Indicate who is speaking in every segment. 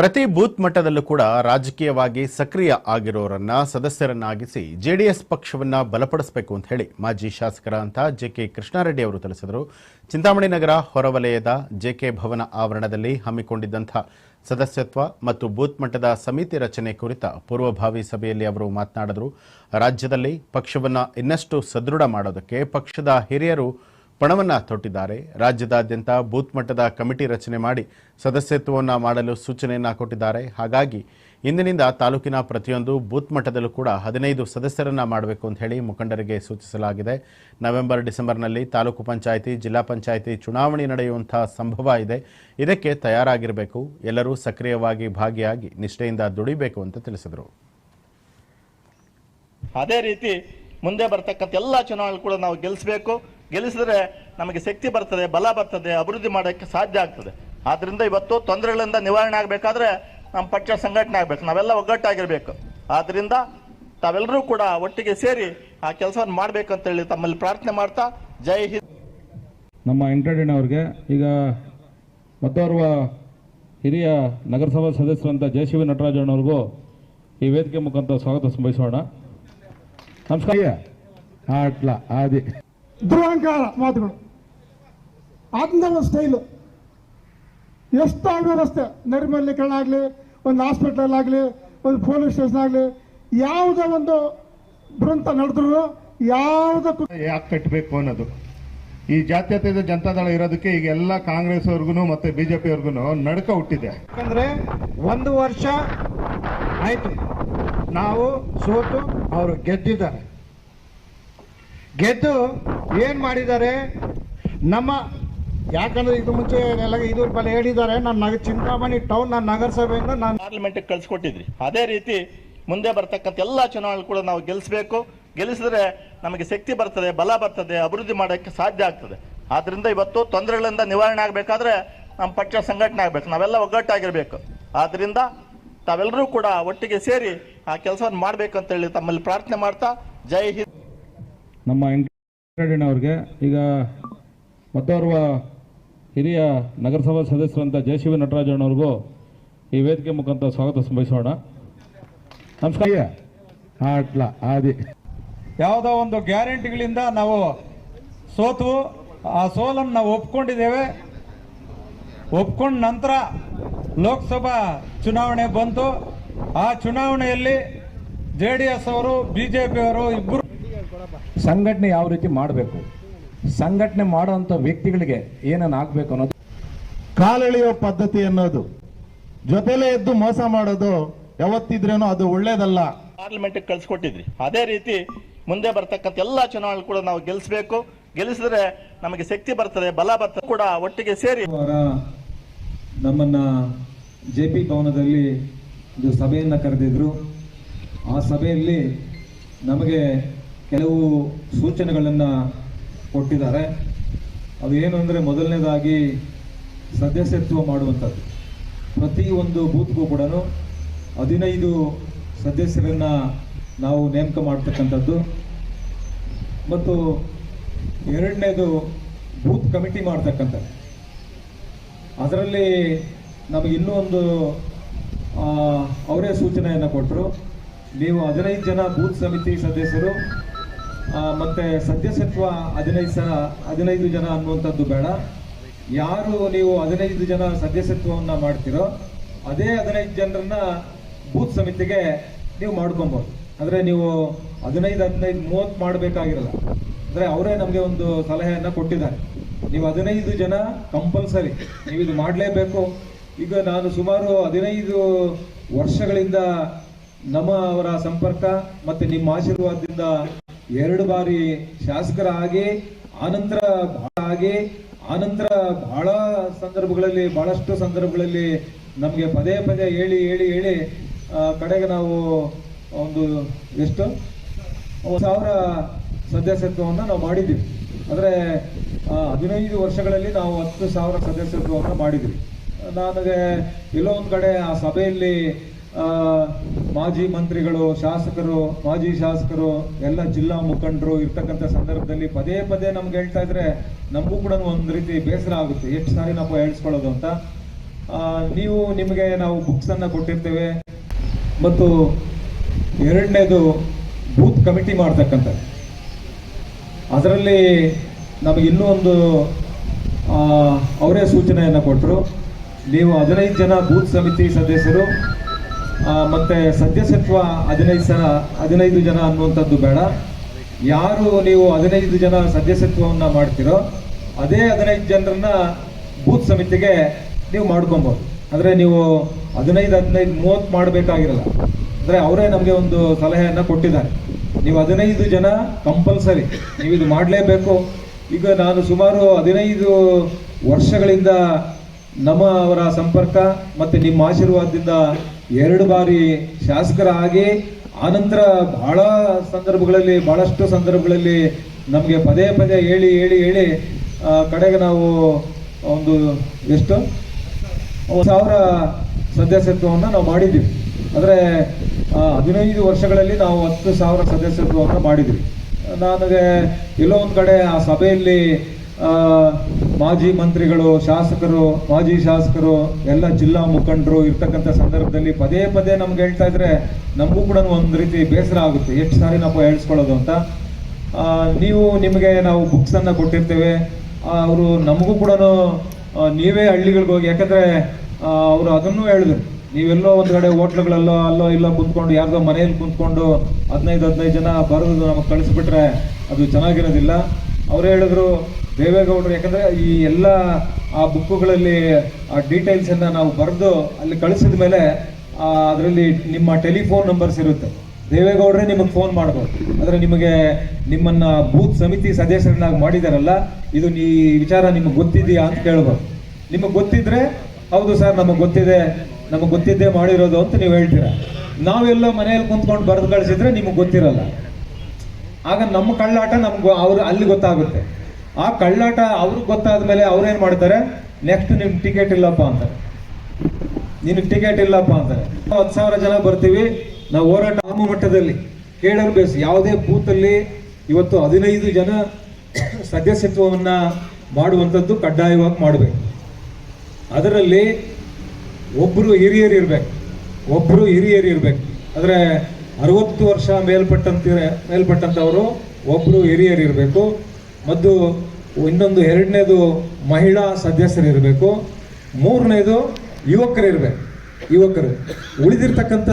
Speaker 1: ಪ್ರತಿ ಬೂತ್ ಮಟ್ಟದಲ್ಲೂ ಕೂಡ ರಾಜಕೀಯವಾಗಿ ಸಕ್ರಿಯ ಆಗಿರೋರನ್ನ ಸದಸ್ಯರನ್ನಾಗಿಸಿ ಜೆಡಿಎಸ್ ಪಕ್ಷವನ್ನ ಬಲಪಡಿಸಬೇಕು ಅಂತ ಹೇಳಿ ಮಾಜಿ ಶಾಸಕರ ಅಂತ ಜೆಕೆ ಕೃಷ್ಣಾರೆಡ್ಡಿ ಅವರು ತಿಳಿಸಿದರು. ಚಿಂತಾಮಣಿ ನಗರ ಹೊರವಲಯದ ಜೆಕೆ ಭವನ ಆವರಣದಲ್ಲಿ ಹಮ್ಮಿಕೊಂಡಿದ್ದಂಥ ಸದಸ್ಯತ್ವ ಮತ್ತು ಬೂತ್ ಮಟ್ಟದ ಸಮಿತಿ ರಚನೆ ಕುರಿತ ಪೂರ್ವಭಾವಿ ಸಭೆಯಲ್ಲಿ ಅವರು ಮಾತನಾಡಿದರು. ರಾಜ್ಯದಲ್ಲಿ ಪಕ್ಷವನ್ನು ಇನ್ನಷ್ಟು ಸದೃಢ ಮಾಡೋದಕ್ಕೆ ಪಕ್ಷದ ಹಿರಿಯರು ಪಣವನ್ನ ತೊಟ್ಟಿದ್ದಾರೆ. ರಾಜ್ಯದಾದ್ಯಂತ ಬೂತ್ ಮಟ್ಟದ ಕಮಿಟಿ ರಚನೆ ಮಾಡಿ ಸದಸ್ಯತ್ವವನ್ನು ಮಾಡಲು ಸೂಚನೆಯನ್ನ ಕೊಟ್ಟಿದ್ದಾರೆ. ಹಾಗಾಗಿ ಇಂದಿನಿಂದ ತಾಲೂಕಿನ ಪ್ರತಿಯೊಂದು ಬೂತ್ ಮಟ್ಟದಲ್ಲೂ ಕೂಡ ಹದಿನೈದು ಸದಸ್ಯರನ್ನ ಮಾಡಬೇಕು ಅಂತ ಹೇಳಿ ಮುಖಂಡರಿಗೆ ಸೂಚಿಸಲಾಗಿದೆ. ನವೆಂಬರ್, ಡಿಸೆಂಬರ್ನಲ್ಲಿ ತಾಲೂಕು ಪಂಚಾಯಿತಿ, ಜಿಲ್ಲಾ ಪಂಚಾಯಿತಿ ಚುನಾವಣೆ ನಡೆಯುವಂತಹ ಸಂಭವ ಇದೆ. ಇದಕ್ಕೆ ತಯಾರಾಗಿರಬೇಕು. ಎಲ್ಲರೂ ಸಕ್ರಿಯವಾಗಿ ಭಾಗಿಯಾಗಿ ನಿಷ್ಠೆಯಿಂದ ದುಡಿಬೇಕು ಅಂತ ತಿಳಿಸಿದರು.
Speaker 2: ಅದೇ ರೀತಿ ಮುಂದೆ ಬರ್ತಕ್ಕಂಥ ಎಲ್ಲ ಚುನಾವಣೆ ಕೂಡ ನಾವು ಗೆಲ್ಲಿಸಬೇಕು. ಗೆಲ್ಲಿಸಿದ್ರೆ ನಮಗೆ ಶಕ್ತಿ ಬರ್ತದೆ ಬಲ ಬರ್ತದೆ ಅಭಿವೃದ್ಧಿ ಮಾಡೋಕ್ಕೆ ಸಾಧ್ಯ ಆಗ್ತದೆ. ಆದ್ದರಿಂದ ಇವತ್ತು ತೊಂದರೆಗಳಿಂದ ನಿವಾರಣೆ ಆಗಬೇಕಾದ್ರೆ ನಮ್ಮ ಪಕ್ಷ ಸಂಘಟನೆ ಆಗಬೇಕು. ನಾವೆಲ್ಲ ಒಗ್ಗಟ್ಟಾಗಿರಬೇಕು. ಆದ್ದರಿಂದ ತಾವೆಲ್ಲರೂ ಕೂಡ ಒಟ್ಟಿಗೆ ಸೇರಿ ಆ ಕೆಲಸವನ್ನು ಮಾಡಬೇಕಂತ ಹೇಳಿ ತಮ್ಮಲ್ಲಿ ಪ್ರಾರ್ಥನೆ ಮಾಡ್ತಾ ಜೈ ಹಿಂದ್.
Speaker 3: ನಮ್ಮ ಎಂಟರ್ಟೈನ್ ಅವ್ರಿಗೆ ಈಗ ಮತ್ತೋರ್ವ ಹಿರಿಯ ನಗರಸಭಾ ಸದಸ್ಯರಂತ ಜಯಶಿವ ನಟರಾಜಣ್ಣವ್ರಿಗೂ ಈ ವೇದಿಕೆ ಮುಖಾಂತರ ಸ್ವಾಗತ ಬಯಸೋಣ ನಮಸ್ಕಾರ.
Speaker 4: ಆಟ್ಲ ಆದಿ
Speaker 5: ದುರಹಂಕಾರ ಮಾತುಗಳು. ಅದನ್ನ ಒಂದು ಸ್ಟೈಲು ಎಷ್ಟಾಗೋ ರಸ್ತೆ ಆಗಲಿ ಒಂದು ಹಾಸ್ಪಿಟಲ್ ಆಗಲಿ ಒಂದು ಪೊಲೀಸ್ ಸ್ಟೇಷನ್ ಆಗಲಿ ಯಾವುದೇ ಒಂದು ದುರಂತ ನಡೆದ್ರು ಯಾವುದಕ್ಕೂ
Speaker 4: ಯಾಕೆ ಕಟ್ಟಬೇಕು ಅನ್ನೋದು. ಈ ಜಾತ್ಯತೀತ ಜನತಾದಳ ಇರೋದಕ್ಕೆ ಈಗ ಎಲ್ಲ ಕಾಂಗ್ರೆಸ್ ಅವ್ರಿಗೂ ಮತ್ತೆ ಬಿಜೆಪಿ ಅವ್ರಿಗೂ ನಡ್ಕ ಹುಟ್ಟಿದೆ.
Speaker 6: ಯಾಕಂದ್ರೆ ಒಂದು ವರ್ಷ ಆಯ್ತು. ನಾವು ಸೋತು ಅವರು ಗೆದ್ದಿದ್ದಾರೆ. ಗೆದ್ದು ಏನ್ ಮಾಡಿದ್ದಾರೆ? ನಮ್ಮ ಯಾಕಂದ್ರೆ ಇದು ಮುಂಚೆ ಎಲ್ಲ ಇದು ಬಲ ಹೇಳಿದ್ದಾರೆ. ನನ್ನ ಚಿಂತಾಮಣಿ ಟೌನ್ ನನ್ನ ನಗರಸಭೆಯಿಂದ ನಾನು
Speaker 2: ಪಾರ್ಲಿಮೆಂಟ್ ಕಳಿಸ್ಕೊಟ್ಟಿದ್ರಿ. ಅದೇ ರೀತಿ ಮುಂದೆ ಬರ್ತಕ್ಕಂಥ ಎಲ್ಲ ಚುನಾವಣೆ ಕೂಡ ನಾವು ಗೆಲ್ಲಿಸಬೇಕು ಗೆಲ್ಲಿಸಿದ್ರೆ ನಮಗೆ ಶಕ್ತಿ ಬರ್ತದೆ ಬಲ ಬರ್ತದೆ ಅಭಿವೃದ್ಧಿ ಮಾಡೋಕ್ಕೆ ಸಾಧ್ಯ ಆಗ್ತದೆ. ಆದ್ರಿಂದ ಇವತ್ತು ತೊಂದರೆಗಳಿಂದ ನಿವಾರಣೆ ಆಗಬೇಕಾದ್ರೆ ನಮ್ಮ ಪಕ್ಷ ಸಂಘಟನೆ ಆಗಬೇಕು. ನಾವೆಲ್ಲ ಒಗ್ಗಟ್ಟಾಗಿರಬೇಕು. ಆದ್ರಿಂದ ತಾವೆಲ್ಲರೂ ಕೂಡ ಒಟ್ಟಿಗೆ ಸೇರಿ ಆ ಕೆಲಸವನ್ನು ಮಾಡಬೇಕಂತ ಹೇಳಿ ತಮ್ಮಲ್ಲಿ ಪ್ರಾರ್ಥನೆ ಮಾಡ್ತಾ ಜೈ ಹಿಂದ್.
Speaker 3: ನಮ್ಮ ಅವ್ರಿಗೆ ಈಗ ಮತ್ತೋರ್ವ ಹಿರಿಯ ನಗರಸಭಾ ಸದಸ್ಯರಂತ ಜಯಶಿವ ನಟರಾಜಣ್ಣವ್ರಿಗೂ ಈ ವೇದಿಕೆ ಮುಖಾಂತರ ಸ್ವಾಗತ ಸಂಭವಿಸೋಣ. ನಮಸ್ಕಾರ.
Speaker 4: ಆಟ್ಲ ಆದಿ.
Speaker 6: ಯಾವುದೋ ಒಂದು ಗ್ಯಾರಂಟಿಗಳಿಂದ ನಾವು ಸೋತು ಆ ಸೋಲನ್ನು ನಾವು ಒಪ್ಕೊಂಡಿದ್ದೇವೆ. ಒಪ್ಕೊಂಡ ನಂತರ ಲೋಕಸಭಾ ಚುನಾವಣೆ ಬಂತು. ಆ ಚುನಾವಣೆಯಲ್ಲಿ ಜೆ ಡಿ ಎಸ್ ಅವರು ಬಿಜೆಪಿ ಅವರು ಇಬ್ಬರು
Speaker 7: ಸಂಘಟನೆ ಯಾವ ರೀತಿ ಮಾಡಬೇಕು? ಸಂಘಟನೆ ಮಾಡುವಂಥ ವ್ಯಕ್ತಿಗಳಿಗೆ ಏನನ್ನ ಆಗ್ಬೇಕು ಅನ್ನೋದು?
Speaker 4: ಕಾಲೆಳೆಯೋ ಪದ್ಧತಿ ಅನ್ನೋದು. ಜೊತೆಲೇ ಎದ್ದು ಮೋಸ ಮಾಡೋದು ಯಾವತ್ತಿದ್ರೇನು ಅದು ಒಳ್ಳೇದಲ್ಲ.
Speaker 2: ಪಾರ್ಲಿಮೆಂಟ್ ಕಳಿಸ್ಕೊಟ್ಟಿದ್ರಿ. ಅದೇ ರೀತಿ ಮುಂದೆ ಬರ್ತಕ್ಕಂಥ ಎಲ್ಲ ಚುನಾವಣೆ ಕೂಡ ನಾವು ಗೆಲ್ಲಿಸಬೇಕು ಗೆಲ್ಲಿಸಿದ್ರೆ ನಮಗೆ ಶಕ್ತಿ ಬರ್ತದೆ ಬಲ ಬರ್ತದೆ ಕೂಡ ಒಟ್ಟಿಗೆ ಸೇರಿ.
Speaker 8: ನಮ್ಮನ್ನ ಜೆ ಪಿ ಭವನದಲ್ಲಿ ಒಂದು ಸಭೆಯನ್ನು ಕರೆದಿದ್ರು. ಆ ಸಭೆಯಲ್ಲಿ ನಮಗೆ ಕೆಲವು ಸೂಚನೆಗಳನ್ನು ಕೊಟ್ಟಿದ್ದಾರೆ. ಅದು ಏನು ಅಂದರೆ ಮೊದಲನೇದಾಗಿ ಸದಸ್ಯತ್ವ ಮಾಡುವಂಥದ್ದು. ಪ್ರತಿ ಒಂದು ಬೂತ್ಗೂ ಕೂಡ ಹದಿನೈದು ಸದಸ್ಯರನ್ನು ನಾವು ನೇಮಕ ಮಾಡ್ತಕ್ಕಂಥದ್ದು. ಮತ್ತು ಎರಡನೇದು ಬೂತ್ ಕಮಿಟಿ ಮಾಡ್ತಕ್ಕಂಥದ್ದು. ಅದರಲ್ಲಿ ನಮಗೆ ಇನ್ನೂ ಒಂದು ಅವರೇ ಸೂಚನೆಯನ್ನು ಕೊಟ್ಟರು ನೀವು ಹದಿನೈದು ಜನ ಬೂತ್ ಸಮಿತಿ ಸದಸ್ಯರು ಮತ್ತೆ ಸದಸ್ಯತ್ವ ಹದಿನೈದು ಸಲ, ಹದಿನೈದು ಜನ ಅನ್ನುವಂಥದ್ದು ಬೇಡ. ಯಾರು ನೀವು ಹದಿನೈದು ಜನ ಸದಸ್ಯತ್ವವನ್ನು ಮಾಡ್ತೀರೋ, ಅದೇ ಹದಿನೈದು ಜನರನ್ನ ಬೂತ್ ಸಮಿತಿಗೆ ನೀವು ಮಾಡ್ಕೊಬೋದು. ಅಂದರೆ ನೀವು ಹದಿನೈದು ಹದಿನೈದು, ಮೂವತ್ತು ಮಾಡಬೇಕಾಗಿರಲ್ಲ. ಅಂದರೆ ಅವರೇ ನಮಗೆ ಒಂದು ಸಲಹೆಯನ್ನು ಕೊಟ್ಟಿದ್ದಾರೆ. ನೀವು ಹದಿನೈದು ಜನ ಕಂಪಲ್ಸರಿ, ನೀವು ಇದು ಮಾಡಲೇಬೇಕು. ಈಗ ನಾನು ಸುಮಾರು ಹದಿನೈದು ವರ್ಷಗಳಿಂದ ನಮ್ಮ ಅವರ ಸಂಪರ್ಕ ಮತ್ತು ನಿಮ್ಮ ಆಶೀರ್ವಾದದಿಂದ ಎರಡು ಬಾರಿ ಶಾಸಕರಾಗಿ, ಆನಂತರ ಬಹಳ ಆಗಿ, ಆನಂತರ ಬಹಳ ಸಂದರ್ಭಗಳಲ್ಲಿ, ಬಹಳಷ್ಟು ಸಂದರ್ಭಗಳಲ್ಲಿ ನಮಗೆ ಪದೇ ಪದೇ ಹೇಳಿ ಹೇಳಿ ಹೇಳಿ ಕಡೆಗೆ ನಾವು ಒಂದು ಎಷ್ಟು? ಸಾವಿರ ಸದಸ್ಯತ್ವವನ್ನು ನಾವು ಮಾಡಿದ್ದೀವಿ. ಅಂದರೆ ಹದಿನೈದು ವರ್ಷಗಳಲ್ಲಿ ನಾವು ಹತ್ತು ಸಾವಿರ ಸದಸ್ಯತ್ವವನ್ನು ಮಾಡಿದ್ವಿ ನನಗೆ ಎಲ್ಲೋ ಒಂದು ಕಡೆ ಆ ಸಭೆಯಲ್ಲಿ ಮಾಜಿ ಮಂತ್ರಿಗಳು, ಶಾಸಕರು, ಮಾಜಿ ಶಾಸಕರು, ಎಲ್ಲ ಜಿಲ್ಲಾ ಮುಖಂಡರು ಇರ್ತಕ್ಕಂಥ ಸಂದರ್ಭದಲ್ಲಿ ಪದೇ ಪದೇ ನಮ್ಗೆ ಹೇಳ್ತಾ ಇದ್ರೆ ನಮಗೂ ಕೂಡ ಒಂದು ರೀತಿ ಬೇಸರ ಆಗುತ್ತೆ. ಎಷ್ಟು ಸಾರಿ ನಾವು ಹೇಳ್ಸ್ಕೊಳ್ಳೋದು ಅಂತ. ನೀವು ನಿಮಗೆ ನಾವು ಬುಕ್ಸನ್ನು ಕೊಟ್ಟಿರ್ತೇವೆ. ಮತ್ತು ಎರಡನೇದು ಬೂತ್ ಕಮಿಟಿ ಮಾಡ್ತಕ್ಕಂಥದ್ದು. ಅದರಲ್ಲಿ ನಮಗೆ ಇನ್ನೂ ಒಂದು ಅವರೇ ಸೂಚನೆಯನ್ನು ಕೊಟ್ಟರು ನೀವು ಹದಿನೈದು ಜನ ಬೂತ್ ಸಮಿತಿ ಸದಸ್ಯರು ಮತ್ತೆ ಸದಸ್ಯತ್ವ ಹದಿನೈದು ಸಲ, ಹದಿನೈದು ಜನ ಅನ್ನುವಂಥದ್ದು ಬೇಡ. ಯಾರು ನೀವು ಹದಿನೈದು ಜನ ಸದಸ್ಯತ್ವವನ್ನು ಮಾಡ್ತೀರೋ, ಅದೇ ಹದಿನೈದು ಜನರನ್ನ ಬೂತ್ ಸಮಿತಿಗೆ ನೀವು ಮಾಡ್ಕೊಬೋದು. ಅಂದರೆ ನೀವು ಹದಿನೈದು ಹದಿನೈದು, ಮೂವತ್ತು ಮಾಡಬೇಕಾಗಿರಲ್ಲ. ಅಂದರೆ ಅವರೇ ನಮಗೆ ಒಂದು ಸಲಹೆಯನ್ನು ಕೊಟ್ಟಿದ್ದಾರೆ. ನೀವು ಹದಿನೈದು ಜನ ಕಂಪಲ್ಸರಿ, ನೀವು ಇದು ಮಾಡಲೇಬೇಕು. ಈಗ ನಾನು ಸುಮಾರು ಹದಿನೈದು ವರ್ಷಗಳಿಂದ ನಮ್ಮ ಅವರ ಸಂಪರ್ಕ ಮತ್ತು ನಿಮ್ಮ ಆಶೀರ್ವಾದದಿಂದ ಎರಡು ಬಾರಿ ಶಾಸಕರಾಗಿ ಆನಂತರ ಬಹಳ ಸಂದರ್ಭಗಳಲ್ಲಿ, ಬಹಳಷ್ಟು ಸಂದರ್ಭಗಳಲ್ಲಿ ನಮಗೆ ಪದೇ ಪದೇ ಹೇಳಿ ಹೇಳಿ ಹೇಳಿ ಕಡೆಗೆ ನಾವು ಒಂದು ಎಷ್ಟು? ಸಾವಿರ ಸದಸ್ಯತ್ವವನ್ನು ನಾವು ಮಾಡಿದ್ದೀವಿ ಆದರೆ ಹದಿನೈದು ವರ್ಷಗಳಲ್ಲಿ ನಾವು ಹತ್ತು ಸಾವಿರ ಸದಸ್ಯತ್ವವನ್ನು ಮಾಡಿದ್ವಿ. ನನಗೆ ಎಲ್ಲೋ ಒಂದು ಕಡೆ ಆ ಸಭೆಯಲ್ಲಿ ಮಾಜಿ ಮಂತ್ರಿಗಳು, ಶಾಸಕರು, ಮಾಜಿ ಶಾಸಕರು, ಎಲ್ಲ ಜಿಲ್ಲಾ ಮುಖಂಡರು ಇರ್ತಕ್ಕಂಥ ಸಂದರ್ಭದಲ್ಲಿ ಪದೇ ಪದೇ ನಮ್ಗೆ ಹೇಳ್ತಾ ಇದ್ರೆ ನಮಗೂ ಕೂಡ ಒಂದು ರೀತಿ ಬೇಸರ ಆಗುತ್ತೆ. ಎಷ್ಟು ಸಾರಿ ನಾವು ಹೇಳಿಸ್ಕೊಳ್ಳೋದು ಅಂತ. ನೀವು ನಿಮಗೆ ನಾವು ಬುಕ್ಸನ್ನು ಕೊಟ್ಟಿರ್ತೇವೆ. ಅವರು ನಮಗೂ ಕೂಡ ನೀವೇ ಹಳ್ಳಿಗಳಿಗೆ ಹೋಗಿ, ಯಾಕಂದರೆ ಅವರು ಅದನ್ನು ಹೇಳಿದ್ರು. ನೀವೆಲ್ಲೋ ಒಂದು ಕಡೆ ಹೋಟ್ಲುಗಳಲ್ಲೋ ಅಲ್ಲೋ ಇಲ್ಲೋ ಕುಂತ್ಕೊಂಡು, ಯಾರ್ದೋ ಮನೆಯಲ್ಲಿ ಕುಂತ್ಕೊಂಡು ಹದಿನೈದು ಹದಿನೈದು ಜನ ಬರೆದು ನಮಗೆ ಕಳಿಸ್ಬಿಟ್ರೆ ಅದು ಚೆನ್ನಾಗಿರೋದಿಲ್ಲ. ಅವ್ರು ಹೇಳಿದ್ರು ದೇವೇಗೌಡರು, ಯಾಕಂದರೆ ಈ ಎಲ್ಲ, ಆ ಬುಕ್ಕುಗಳಲ್ಲಿ ಆ ಡೀಟೇಲ್ಸನ್ನು ನಾವು ಬರೆದು ಅಲ್ಲಿ ಕಳಿಸಿದ ಮೇಲೆ ಅದರಲ್ಲಿ ನಿಮ್ಮ ಟೆಲಿಫೋನ್ ನಂಬರ್ಸ್ ಇರುತ್ತೆ. ದೇವೇಗೌಡರೇ ನಿಮಗೆ ಫೋನ್ ಮಾಡ್ಬೋದು. ಆದರೆ ನಿಮಗೆ ನಿಮ್ಮನ್ನ ಬೂತ್ ಸಮಿತಿ ಸದಸ್ಯರನ್ನಾಗಿ ಮಾಡಿದಾರಲ್ಲ, ಇದು ನೀ ವಿಚಾರ ನಿಮಗೆ ಗೊತ್ತಿದೆಯಾ ಅಂತ ಕೇಳ್ಬೋದು. ನಿಮಗೆ ಗೊತ್ತಿದ್ರೆ, ಹೌದು ಸರ್, ನಮಗೆ ಗೊತ್ತಿದೆ, ನಮಗೆ ಗೊತ್ತಿದ್ದೇ ಮಾಡಿರೋದು ಅಂತ ನೀವು ಹೇಳ್ತೀರಾ. ನಾವೆಲ್ಲ ಮನೆಯಲ್ಲಿ ಕುಂತ್ಕೊಂಡು ಬರೆದು ಕಳಿಸಿದ್ರೆ ನಿಮಗೆ ಗೊತ್ತಿರಲ್ಲ. ಆಗ ನಮ್ಮ ಕಳ್ಳಾಟ ನಮ್ಗೆ ಅವ್ರು ಅಲ್ಲಿ ಗೊತ್ತಾಗುತ್ತೆ. ಆ ಕಳ್ಳಾಟ ಅವ್ರಿಗೆ ಗೊತ್ತಾದ ಮೇಲೆ ಅವ್ರೇನು ಮಾಡ್ತಾರೆ? ನೆಕ್ಸ್ಟ್ ನಿಮ್ಗೆ ಟಿಕೆಟ್ ಇಲ್ಲಪ್ಪ ಅಂತಾರೆ. ನಿನಗೆ ಟಿಕೆಟ್ ಇಲ್ಲಪ್ಪ ಅಂತಾರೆ. ಹತ್ತು ಸಾವಿರ ಜನ ಬರ್ತೀವಿ. ನಾವು ಹೋರಾಟ ಆಮ ಮಟ್ಟದಲ್ಲಿ ಕೇಳಲು ಬೇಸ್, ಯಾವುದೇ ಬೂತಲ್ಲಿ ಇವತ್ತು ಹದಿನೈದು ಜನ ಸದಸ್ಯತ್ವವನ್ನು ಮಾಡುವಂಥದ್ದು ಕಡ್ಡಾಯವಾಗಿ ಮಾಡಬೇಕು. ಅದರಲ್ಲಿ ಒಬ್ಬರು ಹಿರಿಯರು ಇರಬೇಕು. ಒಬ್ಬರು ಹಿರಿಯರು ಇರಬೇಕು. ಆದರೆ ಅರವತ್ತು ವರ್ಷ ಮೇಲ್ಪಟ್ಟಂತ ಮೇಲ್ಪಟ್ಟಂಥವರು ಒಬ್ಬರು ಹಿರಿಯರು ಇರಬೇಕು. ಮತ್ತು ಇನ್ನೊಂದು ಎರಡನೇದು ಮಹಿಳಾ ಸದಸ್ಯರು ಇರಬೇಕು. ಮೂರನೇದು ಯುವಕರು ಇರಬೇಕು. ಯುವಕರು, ಉಳಿದಿರ್ತಕ್ಕಂಥ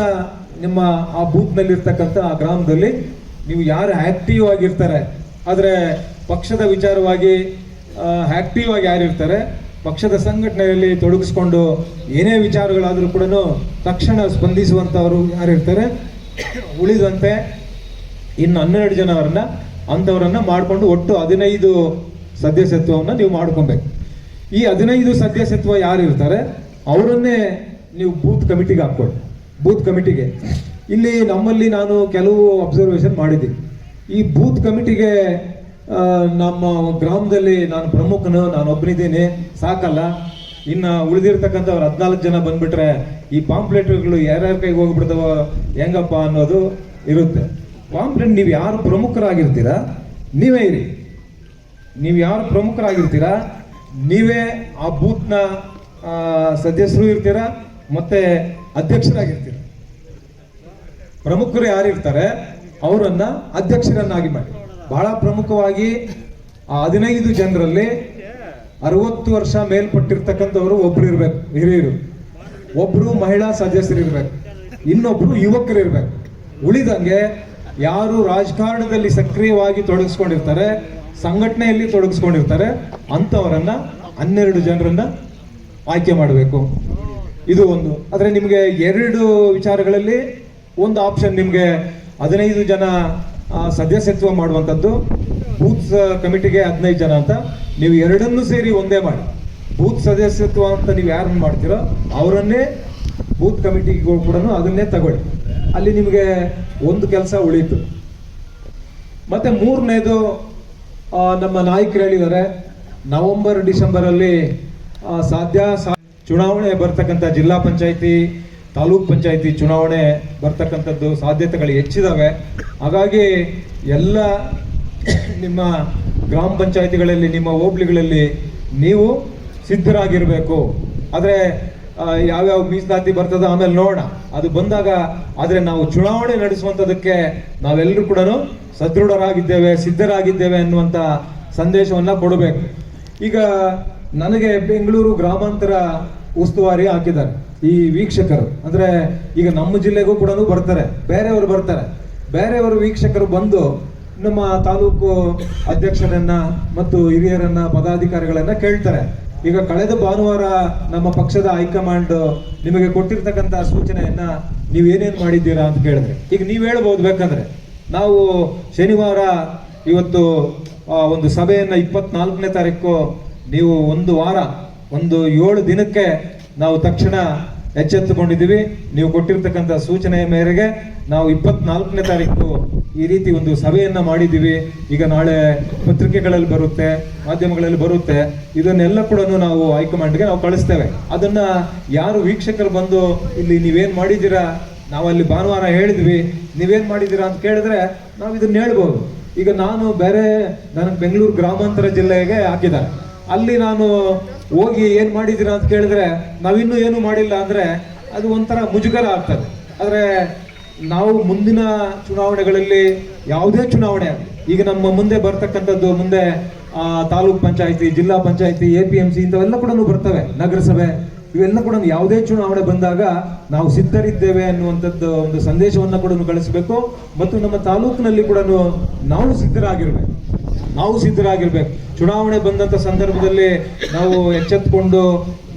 Speaker 8: ನಿಮ್ಮ ಆ ಬೂತ್ನಲ್ಲಿರ್ತಕ್ಕಂಥ ಆ ಗ್ರಾಮದಲ್ಲಿ ನೀವು ಯಾರು ಆ್ಯಕ್ಟಿವ್ ಆಗಿರ್ತಾರೆ, ಆದರೆ ಪಕ್ಷದ ವಿಚಾರವಾಗಿ ಆ್ಯಕ್ಟಿವ್ ಆಗಿ ಯಾರಿರ್ತಾರೆ ಪಕ್ಷದ ಸಂಘಟನೆಯಲ್ಲಿ ತೊಡಗಿಸ್ಕೊಂಡು ಏನೇ ವಿಚಾರಗಳಾದರೂ ಕೂಡ ತಕ್ಷಣ ಸ್ಪಂದಿಸುವಂಥವರು ಯಾರಿರ್ತಾರೆ ಉಳಿದಂತೆ ಇನ್ನು ಹನ್ನೆರಡು ಜನವರನ್ನ ಅಂಥವರನ್ನ ಮಾಡಿಕೊಂಡು ಒಟ್ಟು ಹದಿನೈದು ಸದಸ್ಯತ್ವವನ್ನು ನೀವು ಮಾಡ್ಕೊಬೇಕು. ಈ ಹದಿನೈದು ಸದಸ್ಯತ್ವ ಯಾರು ಇರ್ತಾರೆ? ಅವರನ್ನೇ ನೀವು ಬೂತ್ ಕಮಿಟಿಗೆ ಹಾಕ್ಕೊಳ್ಳಿ. ಬೂತ್ ಕಮಿಟಿಗೆ. ಇಲ್ಲಿ ನಮ್ಮಲ್ಲಿ ನಾನು ಕೆಲವು ಅಬ್ಸರ್ವೇಷನ್ ಮಾಡಿದ್ದೀನಿ. ಈ ಬೂತ್ ಕಮಿಟಿಗೆ ನಮ್ಮ ಗ್ರಾಮದಲ್ಲಿ ನಾನು ಪ್ರಮುಖನು, ನಾನು ಒಬ್ಬನಿದ್ದೀನಿ ಸಾಕಲ್ಲ. ಇನ್ನು ಉಳಿದಿರ್ತಕ್ಕಂಥವ್ರು ಹದಿನಾಲ್ಕು ಜನ ಬಂದ್ಬಿಟ್ರೆ ಈ ಪಾಂಪ್ಲೆಟ್ಗಳು ಯಾರ್ಯಾರ ಕೈಗೆ ಹೋಗ್ಬಿಡ್ತಾವ ಹೆಂಗಪ್ಪ ಅನ್ನೋದು ಇರುತ್ತೆ. ಪಾಂಪ್ಲೆಟ್ ನೀವು ಯಾರು ಪ್ರಮುಖರಾಗಿರ್ತೀರಾ, ನೀವೇ ಇರಿ. ನೀವು ಯಾರು ಪ್ರಮುಖರಾಗಿರ್ತೀರಾ, ನೀವೇ ಆ ಬೂತ್ನ ಸದಸ್ಯರು ಇರ್ತೀರಾ, ಮತ್ತೆ ಅಧ್ಯಕ್ಷರಾಗಿರ್ತೀರ. ಪ್ರಮುಖರು ಯಾರಿರ್ತಾರೆ, ಅವರನ್ನ ಅಧ್ಯಕ್ಷರನ್ನಾಗಿ ಮಾಡಿ. ಬಹಳ ಪ್ರಮುಖವಾಗಿ ಆ ಹದಿನೈದು ಜನರಲ್ಲಿ ಅರವತ್ತು ವರ್ಷ ಮೇಲ್ಪಟ್ಟಿರ್ತಕ್ಕಂಥವ್ರು ಒಬ್ರು ಇರ್ಬೇಕು, ಹಿರಿಯರು. ಒಬ್ರು ಮಹಿಳಾ ಸದಸ್ಯರು ಇರ್ಬೇಕು ಇನ್ನೊಬ್ರು ಯುವಕರು ಇರ್ಬೇಕು ಉಳಿದಂಗೆ ಯಾರು ರಾಜಕಾರಣದಲ್ಲಿ ಸಕ್ರಿಯವಾಗಿ ತೊಡಗಿಸ್ಕೊಂಡಿರ್ತಾರೆ, ಸಂಘಟನೆಯಲ್ಲಿ ತೊಡಗಿಸ್ಕೊಂಡಿರ್ತಾರೆ, ಅಂಥವರನ್ನ ಹನ್ನೆರಡು ಜನರನ್ನ ಆಯ್ಕೆ ಮಾಡಬೇಕು. ಇದು ಒಂದು. ಆದರೆ ನಿಮಗೆ ಎರಡು ವಿಚಾರಗಳಲ್ಲಿ ಒಂದು ಆಪ್ಷನ್ ನಿಮಗೆ ಹದಿನೈದು ಜನ ಸದಸ್ಯತ್ವ ಮಾಡುವಂಥದ್ದು, ಬೂತ್ ಕಮಿಟಿಗೆ ಹದಿನೈದು ಜನ ಅಂತ. ನೀವು ಎರಡನ್ನೂ ಸೇರಿ ಒಂದೇ ಮಾಡಿ. ಬೂತ್ ಸದಸ್ಯತ್ವ ಅಂತ ನೀವು ಯಾರನ್ನು ಮಾಡ್ತೀರೋ ಅವರನ್ನೇ ಬೂತ್ ಕಮಿಟಿಗೂ ಕೂಡ ಅದನ್ನೇ ತಗೊಳ್ಳಿ. ಅಲ್ಲಿ ನಿಮಗೆ ಒಂದು ಕೆಲಸ ಉಳೀತು. ಮತ್ತೆ ಮೂರನೇದು ನಮ್ಮ ನಾಯಕರು ಹೇಳಿದ್ದಾರೆ ನವೆಂಬರ್ ಡಿಸೆಂಬರ್ ಅಲ್ಲಿ ಆ, ಸಾಧ್ಯ ಚುನಾವಣೆ ಬರ್ತಕ್ಕಂಥ ಜಿಲ್ಲಾ ಪಂಚಾಯತಿ ತಾಲೂಕ್ ಪಂಚಾಯತಿ ಚುನಾವಣೆ ಬರ್ತಕ್ಕಂಥದ್ದು ಸಾಧ್ಯತೆಗಳು ಹೆಚ್ಚಿದಾವೆ. ಹಾಗಾಗಿ ಎಲ್ಲ ನಿಮ್ಮ ಗ್ರಾಮ ಪಂಚಾಯತಿಗಳಲ್ಲಿ ನಿಮ್ಮ ಹೋಬಳಿಗಳಲ್ಲಿ ನೀವು ಸಿದ್ಧರಾಗಿರಬೇಕು. ಆದರೆ ಯಾವ್ಯಾವ ಮೀಸಲಾತಿ ಬರ್ತದ ಆಮೇಲೆ ನೋಡೋಣ. ಅದು ಬಂದಾಗ ಆದ್ರೆ ನಾವು ಚುನಾವಣೆ ನಡೆಸುವಂತದಕ್ಕೆ ನಾವೆಲ್ಲರೂ ಕೂಡ ಸದೃಢರಾಗಿದ್ದೇವೆ, ಸಿದ್ಧರಾಗಿದ್ದೇವೆ ಅನ್ನುವಂತ ಸಂದೇಶವನ್ನ ಕೊಡಬೇಕು. ಈಗ ನನಗೆ ಬೆಂಗಳೂರು ಗ್ರಾಮಾಂತರ ಉಸ್ತುವಾರಿ ಹಾಕಿದ್ದಾರೆ ಈ ವೀಕ್ಷಕರು. ಅಂದ್ರೆ ಈಗ ನಮ್ಮ ಜಿಲ್ಲೆಗೂ ಕೂಡ ಬರ್ತಾರೆ, ಬೇರೆಯವರು ಬರ್ತಾರೆ. ಬೇರೆಯವರು ವೀಕ್ಷಕರು ಬಂದು ನಮ್ಮ ತಾಲೂಕು ಅಧ್ಯಕ್ಷರನ್ನ ಮತ್ತು ಹಿರಿಯರನ್ನ ಪದಾಧಿಕಾರಿಗಳನ್ನ ಕೇಳ್ತಾರೆ. ಈಗ ಕಳೆದ ಭಾನುವಾರ ನಮ್ಮ ಪಕ್ಷದ ಹೈಕಮಾಂಡ್ ನಿಮಗೆ ಕೊಟ್ಟಿರ್ತಕ್ಕಂಥ ಸೂಚನೆಯನ್ನ ನೀವು ಏನೇನ್ ಮಾಡಿದ್ದೀರಾ ಅಂತ ಕೇಳಿದ್ರೆ, ಈಗ ನೀವು ಹೇಳ್ಬೋದು ಬೇಕಂದ್ರೆ, ನಾವು ಶನಿವಾರ ಇವತ್ತು ಒಂದು ಸಭೆಯನ್ನ ಇಪ್ಪತ್ನಾಲ್ಕನೇ ತಾರೀಕು ನೀವು ಒಂದು ವಾರ, ಒಂದು ಏಳು ದಿನಕ್ಕೆ ನಾವು ತಕ್ಷಣ ಎಚ್ಚೆತ್ತುಕೊಂಡಿದ್ದೀವಿ. ನೀವು ಕೊಟ್ಟಿರ್ತಕ್ಕಂಥ ಸೂಚನೆಯ ಮೇರೆಗೆ ನಾವು ಇಪ್ಪತ್ನಾಲ್ಕನೇ ತಾರೀಕು ಈ ರೀತಿ ಒಂದು ಸಭೆಯನ್ನ ಮಾಡಿದ್ದೀವಿ. ಈಗ ನಾಳೆ ಪತ್ರಿಕೆಗಳಲ್ಲಿ ಬರುತ್ತೆ, ಮಾಧ್ಯಮಗಳಲ್ಲಿ ಬರುತ್ತೆ. ಇದನ್ನೆಲ್ಲ ಕೂಡ ನಾವು ಹೈಕಮಾಂಡ್ಗೆ ನಾವು ಕಳಿಸ್ತೇವೆ. ಅದನ್ನ ಯಾರು ವೀಕ್ಷಕರು ಬಂದು ಇಲ್ಲಿ ನೀವೇನ್ ಮಾಡಿದ್ದೀರಾ? ನಾವು ಅಲ್ಲಿ ಭಾನುವಾರ ಹೇಳಿದ್ವಿ. ನೀವೇನ್ ಮಾಡಿದ್ದೀರಾ ಅಂತ ಕೇಳಿದ್ರೆ ನಾವು ಇದನ್ನ ಹೇಳ್ಬೋದು. ಈಗ ನಾನು ಬೇರೆ ನನಗೆ ಬೆಂಗಳೂರು ಗ್ರಾಮಾಂತರ ಜಿಲ್ಲೆಗೆ ಹಾಕಿದ್ದಾರೆ. ಅಲ್ಲಿ ನಾನು ಹೋಗಿ ಏನ್ ಮಾಡಿದ್ದೀರಾ ಅಂತ ಕೇಳಿದ್ರೆ ನಾವಿನ್ನೂ ಏನು ಮಾಡಿಲ್ಲ ಅಂದ್ರೆ ಅದು ಒಂಥರ ಮುಜುಗರ ಆಗ್ತದೆ. ಆದ್ರೆ ನಾವು ಮುಂದಿನ ಚುನಾವಣೆಗಳಲ್ಲಿ ಯಾವುದೇ ಚುನಾವಣೆ ಈಗ ನಮ್ಮ ಮುಂದೆ ಬರ್ತಕ್ಕಂಥದ್ದು ಮುಂದೆ taluk panchayati, zilla panchayati A P M C ಇಂಥವೆಲ್ಲ ಕೂಡ ಬರ್ತವೆ, ನಗರಸಭೆ, ಇವೆಲ್ಲ ಕೂಡ ಯಾವುದೇ ಚುನಾವಣೆ ಬಂದಾಗ ನಾವು ಸಿದ್ಧರಿದ್ದೇವೆ ಅನ್ನುವಂಥದ್ದು ಒಂದು ಸಂದೇಶವನ್ನ ಕೂಡ ಕಳಿಸಬೇಕು. ಮತ್ತು ನಮ್ಮ ತಾಲೂಕಿನಲ್ಲಿ ಕೂಡ ನಾವು ಸಿದ್ಧರಾಗಿರ್ಬೇಕು. ನಾವು ಸಿದ್ಧರಾಗಿರ್ಬೇಕು. ಚುನಾವಣೆ ಬಂದಂತ ಸಂದರ್ಭದಲ್ಲಿ ನಾವು ಎಚ್ಚೆತ್ಕೊಂಡು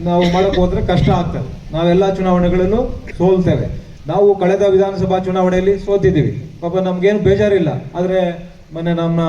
Speaker 8: ನಾವು ಮಾಡಕ್ಕೆ ಹೋದ್ರೆ ಕಷ್ಟ ಆಗ್ತದೆ. ನಾವೆಲ್ಲ ಚುನಾವಣೆಗಳನ್ನು ಸೋಲ್ತೇವೆ. ನಾವು ಕಳೆದ ವಿಧಾನಸಭಾ ಚುನಾವಣೆಯಲ್ಲಿ ಸೋತಿದ್ದೀವಿ. ಪಾಪ ನಮ್ಗೇನು ಬೇಜಾರಿಲ್ಲ. ಆದರೆ ಮೊನ್ನೆ ನಮ್ಮ